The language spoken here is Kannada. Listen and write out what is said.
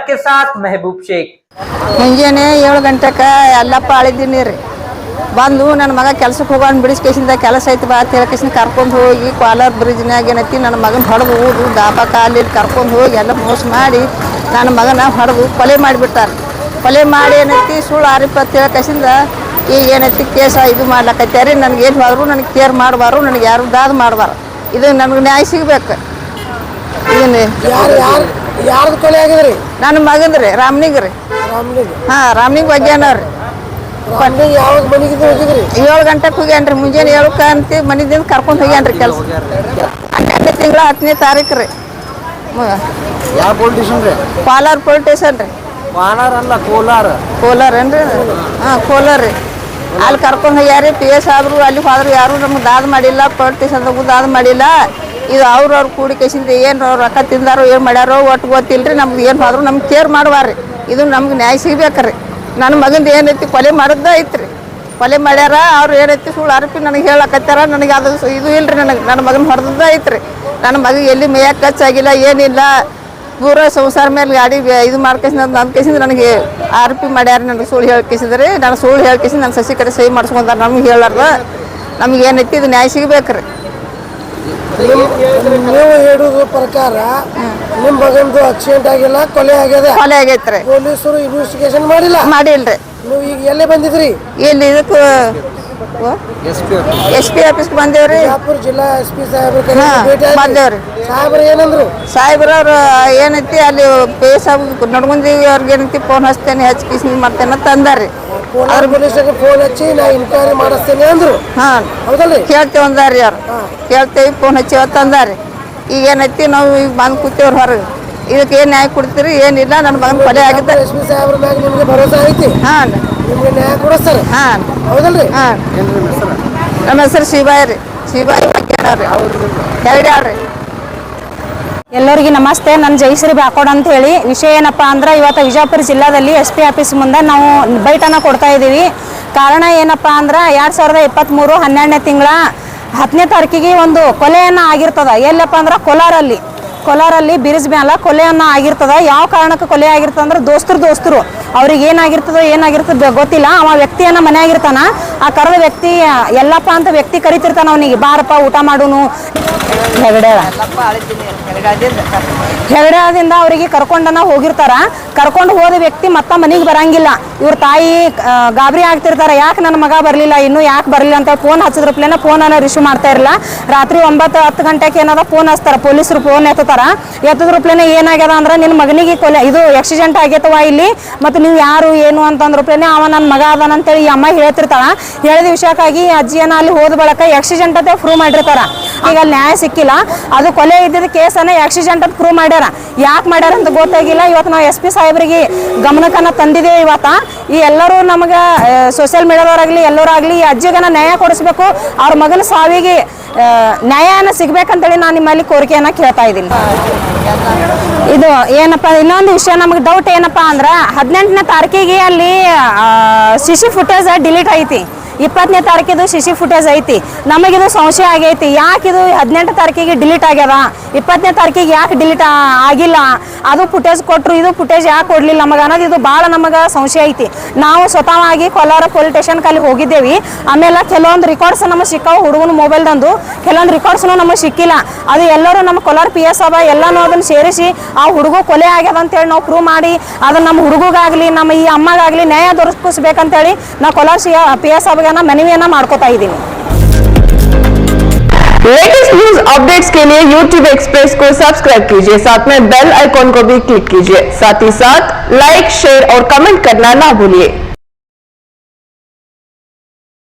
मुबारक के साथ महबूब शेख ಮುಂಜಾನೆ ಏಳು ಗಂಟೆಗೆ ಎಲ್ಲಪ್ಪ ಆಳಿದ್ದೀನಿ ರೀ ಬಂದು ನನ್ನ ಮಗ ಕೆಲ್ಸಕ್ಕೆ ಹೋಗೋಣ ಬಿಡಿಸ್ಕೇಸಿಂದ ಕೆಲಸ ಐತಿ ಬಾ ಅಂತ ಹೇಳ್ಕೇಸಿಂದ ಕರ್ಕೊಂಡು ಹೋಗಿ ಕೋಲಾರ ಬ್ರಿಡ್ಜ್ನಾಗ ಏನೈತಿ ನನ್ನ ಮಗನ ಹೊಡೆದು ಊದು ದಾಬಾ ಕಾಲಿ ಕರ್ಕೊಂಡು ಹೋಗಿ ಎಲ್ಲ ಮೋಸ ಮಾಡಿ ನನ್ನ ಮಗನ ಹೊಡೆದು ಕೊಲೆ ಮಾಡಿಬಿಟ್ಟಾರೆ ಕೊಲೆ ಮಾಡಿ ಏನೈತಿ ಸುಳ್ಳು ಆರಿಪ ಅಂತ ಹೇಳ್ಕೇಸಿಂದ ಈಗ ಏನೈತಿ ಕೇಸ ಇದು ಮಾಡ್ಲಕತ್ಯಾರಿ ನನಗೆ ಏನು ಹೋದ್ರು ನನಗೆ ಕೇರ್ ಮಾಡಬಾರು ನನಗೆ ಯಾರು ದಾದ ಮಾಡಬಾರ ಇದು ನನಗೆ ನ್ಯಾಯ ಸಿಗ್ಬೇಕು ಇದನ್ನ ಯಾರು ಯಾರು ಯಾರ್ದು ಕೊಲೆ ಆಗಿದ್ರಿ ನನ್ನ ಮಗಂದ್ರಿ ರಾಮ್ನಿಗ್ ರೀ. ರಾಮ್ಲಿಗೆ ಹಾಂ ರಾಮ್ನಿಗ್ ಬಗ್ಗೆನವ್ರಿ ರಾಮ್ಲಿಗೆ ಯಾವಾಗ ಮನೆಗೆ ಹೋಗಿದ್ರಿ? ಏಳು ಗಂಟೆಗೆ ಹೋಗ್ಯಾನ್ರಿ ಮುಂಜಾನೆ ಏಳಕ್ಕೆ ಅಂತ ಮನಿದಿಂದ ಕರ್ಕೊಂಡು ಹೋಗ್ಯಾನ್ರಿ ಕೆಲಸ. ಹನ್ನೆರಡನೇ ತಿಂಗಳ ಹತ್ತನೇ ತಾರೀಕು ರೀ. ಯಾವ ಪೊಲಿಟಿಷನ್ ರೀ? ಪಾಲಾರ್ ರೀ. ಅಲ್ಲ ಕೋಲಾರ. ಕೋಲಾರ ಏನ್ರಿ? ಹಾಂ ಕೋಲಾರ ರೀ. ಅಲ್ಲಿ ಕರ್ಕೊಂಡು ಹೋಗ್ಯಾರಿ ಪಿ ಎಸ್ ಆದ್ರು ಅಲ್ಲಿ ಹೋದ್ರು ಯಾರು ನಮ್ಗೆ ದಾದ ಮಾಡಿಲ್ಲ ಅದು ದಾದ ಮಾಡಿಲ್ಲ. ಇದು ಅವ್ರು ಅವ್ರು ಕೂಡಿ ಕೇಸಿಂದ ಏನು ಅವ್ರು ರೊಕ್ಕ ತಿಂದಾರೋ, ಏನು ಮಾಡ್ಯಾರೋ ಒಟ್ಟು ಗೊತ್ತಿಲ್ಲ ರೀ ನಮ್ಗೆ ಏನು ಆದರೂ ನಮ್ಗೆ ಕೇರ್ ಮಾಡುವಾರ್ರಿ. ಇದು ನಮ್ಗೆ ನ್ಯಾಯ ಸಿಗ್ಬೇಕ್ರಿ. ನನ್ನ ಮಗಂದು ಏನೈತಿ ಕೊಲೆ ಮಾಡಿದ್ದ ಐತ್ರಿ. ಕೊಲೆ ಮಾಡ್ಯಾರ, ಅವ್ರು ಏನೈತಿ ಸುಳ್ಳು ಆರೋಪಿ ನನಗೆ ಹೇಳಕತ್ತಾರ, ನನಗೆ ಅದು ಇದು ಇಲ್ರಿ ನನಗೆ. ನನ್ನ ಮಗನ ಹೊಡೆದ ಐತ್ರಿ. ನನ್ನ ಮಗ ಎಲ್ಲಿ ಮೇಯಕ್ಕೆ ಖರ್ಚಾಗಿಲ್ಲ, ಏನಿಲ್ಲ. ಪೂರ ಸಂಸಾರ ಮೇಲೆ ಗಾಡಿ ಇದು ಮಾಡ್ಕೇಸಿಂದ ನನ್ನ ಕೇಸಿಂದ ನನಗೆ ಆರೋಪಿ ಮಾಡ್ಯಾರ ನನಗೆ ಸುಳ್ಳು ಹೇಳ್ಕೇಸಿದ್ರಿ. ನಾನು ಸುಳ್ಳು ಹೇಳ್ಕೇಸಿ ನನ್ನ ಸಸಿ ಕಡೆ ಸಹಿ ಮಾಡಿಸ್ಕೊಂತಾರೆ ನಮ್ಗೆ ಹೇಳಾರ್ದ. ನಮ್ಗೆ ಏನೈತಿ ಇದು ನ್ಯಾಯ ಸಿಗ್ಬೇಕ್ರಿ. ನೀವು ಹೇಳುವ ಪ್ರಕಾರ ನಿಮ್ಮ ಮಗಂದು ಆಕ್ಸಿಡೆಂಟ್ ಆಗಿಲ್ಲ ಕೊಲೆ ಆಗ್ಯದ. ಕೊಲೆ ಆಗೈತ್ರಿ. ಪೊಲೀಸರು ಇನ್ವೆಸ್ಟಿಗೇಷನ್ ಮಾಡಿಲ್ಲ. ಮಾಡಿಲ್ರಿ. ನೀವು ಈಗ ಎಲ್ಲೇ ಬಂದಿದ್ರಿ? ಇಲ್ಲಿ ಇದಕ್ಕೆ ಎಸ್ ಪಿ ಆಫೀಸ್ಗೆ ಬಂದೇವ್ರಿ? ಜಿಲ್ಲಾ ಎಸ್ ಪಿ ಸಾಹೇಬ್ರ. ಬಂದೇವ್ರಿ. ಸಾಹೇಬ್ರು ಏನಂದ್ರು? ಸಾಹೇಬ್ರವ್ರು ಏನೈತಿ ಅಲ್ಲಿ ಪೇಸ್ ನಡ್ಗುಂದಿ ಅವ್ರಿಗೆ ಏನೈತಿ ಫೋನ್ ಹಚ್ತೇನೆ ಹಚ್ಚಿ ಕಿಸ್ ಮಾಡ್ತೇನೆ ತಂದಾರಿ ಕೋಲಾರ ಪೊಲೀಸರಿಗೆ ಫೋನ್ ಹಚ್ಚಿ ನಾ ಇನ್ಕ್ವೈರಿ ಮಾಡಿಸ್ತೇನೆ ಅಂದ್ರು. ಹಾಂ ಹೌದಲ್ರಿ? ಕೇಳ್ತೇವೆ ಅಂದಾರ್ರಿ ಅವ್ರು. ಕೇಳ್ತೇವೆ ಫೋನ್ ಹಚ್ಚಿವ ಅಂತ ಅಂದಾರ್ರಿ. ಈಗ ಏನೈತಿ ನಾವು ಈಗ ಬಂದು ಕೂತೇವ್ರಿ ಹೊರಗೆ. ಇದಕ್ಕೆ ಏನು ನ್ಯಾಯ ಕೊಡ್ತೀರಿ ಏನಿಲ್ಲ ನನ್ನ ಮಗನ ಕೊಲೆ ಆಗಿದೆ. ಎಸ್ ಪಿ ಸಾಹೇಬ್ರ ಮ್ಯಾಗ ನಿಮ್ಗೆ ಭರೋಸಾ ಐತಿ? ಹಾಂ ಹಾಂ. ಹೌದಲ್ರಿ? ಹಾಂ. ನಮ್ಮ ಹೆಸರು? ಶಿವಾಯಿ ರೀ. ಶಿವಾಯಿ ಎಲ್ಲರಿಗೂ ನಮಸ್ತೆ. ನನ್ನ ಜಯಶ್ರೀ ಬಾಕೋಡ್ ಅಂತ ಹೇಳಿ. ವಿಷಯ ಏನಪ್ಪ ಅಂದ್ರೆ ಇವತ್ತು ವಿಜಯಪುರ ಜಿಲ್ಲಾದಲ್ಲಿ ಎಸ್ ಪಿ ಆಫೀಸ್ ಮುಂದೆ ನಾವು ಬೈಟನ್ನ ಕೊಡ್ತಾ ಇದ್ದೀವಿ. ಕಾರಣ ಏನಪ್ಪ ಅಂದ್ರೆ ಎರಡು ಸಾವಿರದ ಇಪ್ಪತ್ತ್ಮೂರು ಹನ್ನೆರಡನೇ ತಿಂಗಳ ಹತ್ತನೇ ತಾರೀಕಿಗೆ ಒಂದು ಕೊಲೆಯನ್ನು ಆಗಿರ್ತದ. ಎಲ್ಲಪ್ಪ ಅಂದ್ರೆ ಕೋಲಾರಲ್ಲಿ. ಕೋಲಾರಲ್ಲಿ ಬಿರಿಸ್ ಮ್ಯಾಲ ಕೊಲೆಯನ್ನು ಆಗಿರ್ತದ. ಯಾವ ಕಾರಣಕ್ಕೆ ಕೊಲೆ ಆಗಿರ್ತದ ಅಂದ್ರೆ ದೋಸ್ತರು ದೋಸ್ತರು. ಅವ್ರಿಗೆ ಏನಾಗಿರ್ತದೋ ಏನಾಗಿರ್ತದ ಗೊತ್ತಿಲ್ಲ. ಅವ ವ್ಯಕ್ತಿಯನ್ನ ಮನೆಯಾಗಿರ್ತಾನ. ಆ ಕರೆದ ವ್ಯಕ್ತಿ ಎಲ್ಲಪ್ಪ ಅಂತ ವ್ಯಕ್ತಿ ಕರಿತಿರ್ತಾನ ಅವನಿಗೆ. ಬಾರಪ್ಪ, ಊಟ ಮಾಡುನು. ಹೆಗಡೆ ಹೆಗಡದಿಂದ ಅವರಿಗೆ ಕರ್ಕೊಂಡನ ಹೋಗಿರ್ತಾರ. ಕರ್ಕೊಂಡು ಹೋದ ವ್ಯಕ್ತಿ ಮತ್ತ ಮನೆಗೆ ಬರಂಗಿಲ್ಲ. ಇವ್ರ ತಾಯಿ ಗಾಬರಿ ಆಗ್ತಿರ್ತಾರ. ಯಾಕೆ ನನ್ನ ಮಗ ಬರಲಿಲ್ಲ? ಇನ್ನೂ ಯಾಕೆ ಬರಲಿಲ್ಲ ಅಂತ ಫೋನ್ ಹಚ್ಚಿದ್ರ ಫೋನ್ ಅನ್ನೋ ರಿಸೀವ್ ಮಾಡ್ತಾ ಇರಲಿಲ್ಲ ರಾತ್ರಿ ಒಂಬತ್ತು, ಹತ್ತು ಗಂಟೆಗೆ ಏನದ ಫೋನ್ ಹಚ್ತಾರ. ಪೊಲೀಸರು ಫೋನ್ ಎತ್ತತಾರ. ಎತ್ತದ್ರ ಪ್ಲೇನ ಏನಾಗ್ಯದ ಅಂದ್ರೆ ನಿನ್ನ ಮಗನಿಗೆ ಕೊಲೆ, ಇದು ಆಕ್ಸಿಡೆಂಟ್ ಆಗೈತವ ಇಲ್ಲಿ. ಮತ್ತು ನೀವು ಯಾರು, ಏನು ಅಂತಂದ್ರ ಪ್ಲೇನೆ ಅವ ನನ್ನ ಮಗ ಅದಾನ ಅಂತೇಳಿ ಈ ಅಮ್ಮ ಹೇಳ್ತಿರ್ತಾಳ. ಹೇಳಿದ ವಿಷಯಕ್ಕಾಗಿ ಅಜ್ಜಿಯನ್ನ ಅಲ್ಲಿ ಹೋದ ಬಳಕ ಆಕ್ಸಿಡೆಂಟ್ ಅಂತ ಪ್ರೂವ್ ಮಾಡಿರ್ತಾರ. ಈಗ ಅಲ್ಲಿ ನ್ಯಾಯ ಸಿಕ್ಕಿಲ್ಲ. ಅದು ಕೊಲೆ ಇದ್ದಿದ್ದ ಕೇಸನ್ನ ಆಕ್ಸಿಡೆಂಟ್ ಅಂತ ಪ್ರೂವ್ ಮಾಡ್ಯಾರ. ಯಾಕೆ ಮಾಡ್ಯಾರ ಅಂತ ಗೊತ್ತಾಗಿಲ್ಲ. ಇವತ್ತು ನಾವು ಎಸ್ ಪಿ ಸಾಹೇಬರಿಗೆ ಗಮನಕ್ಕನ್ನ ತಂದಿದ್ದೇವೆ ಇವತ್ತ. ಈ ಎಲ್ಲರೂ ನಮಗೆ ಸೋಷಿಯಲ್ ಮೀಡಿಯಾದವರಾಗಲಿ ಎಲ್ಲರಾಗಲಿ ಈ ಅಜ್ಜಿಗನ ನ್ಯಾಯ ಕೊಡಿಸ್ಬೇಕು. ಅವ್ರ ಮಗನ ಸಾವಿಗೆ ನ್ಯಾಯನ ಸಿಗ್ಬೇಕಂತೇಳಿ ನಾನು ನಿಮ್ಮಲ್ಲಿ ಕೋರಿಕೆಯನ್ನ ಕೇಳ್ತಾ ಇದ್ದೀನಿ. ಇದು ಏನಪ್ಪ, ಇನ್ನೊಂದು ವಿಷಯ ನಮಗೆ ಡೌಟ್ ಏನಪ್ಪಾ ಅಂದ್ರೆ ಹದಿನೆಂಟನೇ ತಾರೀಕಿಗೆ ಅಲ್ಲಿ ಸಿ ಸಿ ಫುಟೇಜ್ ಡಿಲೀಟ್ ಐತಿ. ಇಪ್ಪತ್ತನೇ ತಾರೀಕಿದು ಸಿ ಸಿ ಫುಟೇಜ್ ಐತಿ. ನಮಗಿದು ಸಂಶಯ ಆಗೈತಿ. ಯಾಕೆ ಇದು ಹದಿನೆಂಟು ತಾರೀಕಿಗೆ ಡಿಲೀಟ್ ಆಗ್ಯದ ಇಪ್ಪತ್ತನೇ ತಾರೀಕಿಗೆ ಯಾಕೆ ಡಿಲೀಟ್ ಆಗಿಲ್ಲ? ಅದು ಫುಟೇಜ್ ಕೊಟ್ಟರು ಇದು ಫುಟೇಜ್ ಯಾಕೆ ಕೊಡಲಿಲ್ಲ ನಮಗೆ ಅನ್ನೋದು ಇದು ಭಾಳ ನಮಗೆ ಸಂಶಯ ಐತಿ. ನಾವು ಸ್ವತಃವಾಗಿ ಕೋಲಾರ ಪೊಲೀಸ್ ಸ್ಟೇಷನ್ಗೆ ಅಲ್ಲಿ ಹೋಗಿದ್ದೇವೆ. ಆಮೇಲೆ ಕೆಲವೊಂದು ರೆಕಾರ್ಡ್ಸ್ ನಮಗೆ ಸಿಕ್ಕಾವು ಹುಡುಗನ ಮೊಬೈಲ್ದಂದು ಕೆಲವೊಂದು ರೆಕಾರ್ಡ್ಸ್ನೂ ನಮಗೆ ಸಿಕ್ಕಿಲ್ಲ. ಅದು ಎಲ್ಲರೂ ನಮ್ಮ ಕೋಲಾರ ಪಿ ಎಸ್ ಅವ ಎಲ್ಲನೂ ಅದನ್ನು ಸೇರಿಸಿ ಆ ಹುಡುಗ ಕೊಲೆ ಆಗ್ಯದ ಅಂತೇಳಿ ನಾವು ಪ್ರೂವ್ ಮಾಡಿ, ಅದನ್ನು ನಮ್ಮ ಹುಡುಗಗಾಗಲಿ, ನಮ್ಮ ಈ ಅಮ್ಮಗಾಗಲಿ ನ್ಯಾಯ ದೊರಕಿಸ್ಬೇಕಂತೇಳಿ ನಾವು ಕೋಲಾರ ಸಿ ಪಿ ಎಸ್ ಅವಾಗ ಮನವಿಯನ್ನ ಮಾಡ್ಕೋತಾ ಇದ್ದೀವಿ लेटेस्ट न्यूज अपडेट्स के लिए YouTube एक्सप्रेस को सब्सक्राइब कीजिए साथ में बेल आइकॉन को भी क्लिक कीजिए साथ ही साथ लाइक शेयर और कमेंट करना ना भूलिए